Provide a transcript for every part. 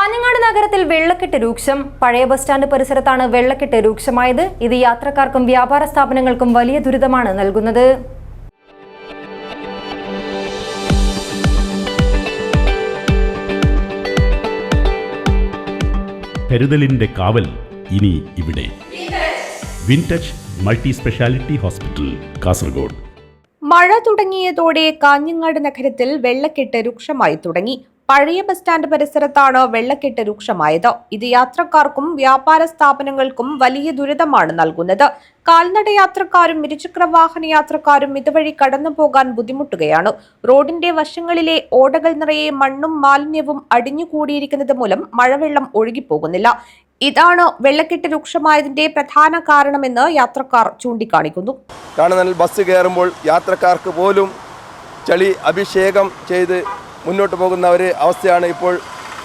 കാഞ്ഞങ്ങാട് നഗരത്തിൽ വെള്ളക്കെട്ട് രൂക്ഷം. പഴയ ബസ് സ്റ്റാൻഡ് പരിസരത്താണ് വെള്ളക്കെട്ട് രൂക്ഷമായത്. ഇത് യാത്രക്കാർക്കും വ്യാപാര സ്ഥാപനങ്ങൾക്കും വലിയ ദുരിതമാണ് നൽകുന്നത്. കരുതലിന്റെ കാവൽ ഇനി ഇവിടെ. Wintouch multi speciality hospital Kasaragod. മഴ തുടങ്ങിയതോടെ കാഞ്ഞങ്ങാട് നഗരത്തിൽ വെള്ളക്കെട്ട് രൂക്ഷമായി തുടങ്ങി. പഴയ ബസ് സ്റ്റാൻഡ് പരിസരത്താണ് വെള്ളക്കെട്ട് രൂക്ഷമായത്. ഇത് യാത്രക്കാർക്കും വ്യാപാര സ്ഥാപനങ്ങൾക്കും വലിയ ദുരിതമാണ് നൽകുന്നത്. കാൽനട യാത്രക്കാരും ഇരുചക്ര വാഹന യാത്രക്കാരും ഇതുവഴി കടന്നു പോകാൻ ബുദ്ധിമുട്ടുകയാണ്. റോഡിന്റെ വശങ്ങളിലെ ഓടകൾ നിറയെ മണ്ണും മാലിന്യവും അടിഞ്ഞുകൂടിയിരിക്കുന്നത് മൂലം മഴവെള്ളം ഒഴുകിപ്പോകുന്നില്ല. ഇതാണ് വെള്ളക്കെട്ട് രൂക്ഷമായതിന്റെ പ്രധാന കാരണമെന്ന് യാത്രക്കാർ ചൂണ്ടിക്കാണിക്കുന്നു. ബസ് കയറുമ്പോൾ യാത്രക്കാർക്ക് പോലും ചളി അഭിഷേകം ചെയ്ത് മുന്നോട്ട് പോകുന്ന ഒരു അവസ്ഥയാണ് ഇപ്പോൾ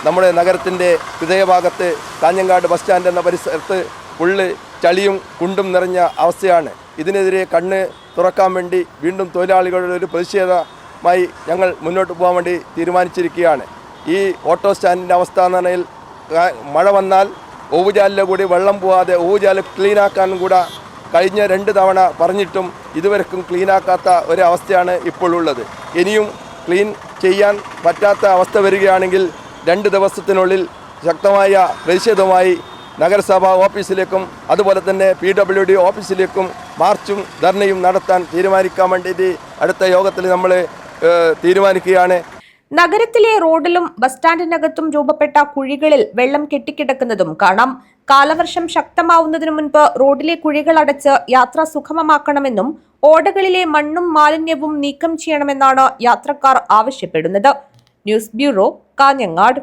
നമ്മുടെ നഗരത്തിന്റെ ഹൃദയഭാഗത്ത് കാഞ്ഞങ്ങാട് ബസ് സ്റ്റാൻഡ് എന്ന പരിസരത്ത് പുള്ള് ചളിയും കുണ്ടും നിറഞ്ഞ അവസ്ഥയാണ്. ഇതിനെതിരെ കണ്ണ് തുറക്കാൻ വേണ്ടി വീണ്ടും തൊഴിലാളികളുടെ ഒരു പ്രതിഷേധമായി ഞങ്ങൾ മുന്നോട്ട് പോകാൻ വേണ്ടി തീരുമാനിച്ചിരിക്കുകയാണ്. ഈ ഓട്ടോ സ്റ്റാൻഡിന്റെ അവസ്ഥ എന്ന് പറഞ്ഞാൽ മഴ വന്നാൽ ഓവുചാലിലെ കൂടി വെള്ളം പോവാതെ ഓവുചാൽ ക്ലീനാക്കാനും കൂടെ കഴിഞ്ഞ രണ്ട് തവണ പറഞ്ഞിട്ടും ഇതുവരെക്കും ക്ലീനാക്കാത്ത ഒരവസ്ഥയാണ് ഇപ്പോൾ ഉള്ളത്. ഇനിയും ക്ലീൻ ചെയ്യാൻ പറ്റാത്ത അവസ്ഥ വരികയാണെങ്കിൽ രണ്ട് ദിവസത്തിനുള്ളിൽ ശക്തമായ പ്രതിഷേധവുമായി നഗരസഭാ ഓഫീസിലേക്കും അതുപോലെ തന്നെ പി ഡബ്ല്യു ഡി ഓഫീസിലേക്കും മാർച്ചും ധർണയും നടത്താൻ തീരുമാനിക്കാൻ വേണ്ടിയിട്ട് അടുത്ത യോഗത്തിൽ നമ്മൾ തീരുമാനിക്കുകയാണ്. നഗരത്തിലെ റോഡിലും ബസ് സ്റ്റാൻഡിനകത്തും രൂപപ്പെട്ട കുഴികളിൽ വെള്ളം കെട്ടിക്കിടക്കുന്നതും കാണാം. കാലവർഷം ശക്തമാവുന്നതിനു മുൻപ് റോഡിലെ കുഴികൾ അടച്ച് യാത്ര സുഗമമാക്കണമെന്നും ഓടകളിലെ മണ്ണും മാലിന്യവും നീക്കം ചെയ്യണമെന്നാണ് യാത്രക്കാർ ആവശ്യപ്പെടുന്നത്. News bureau Kanhangad.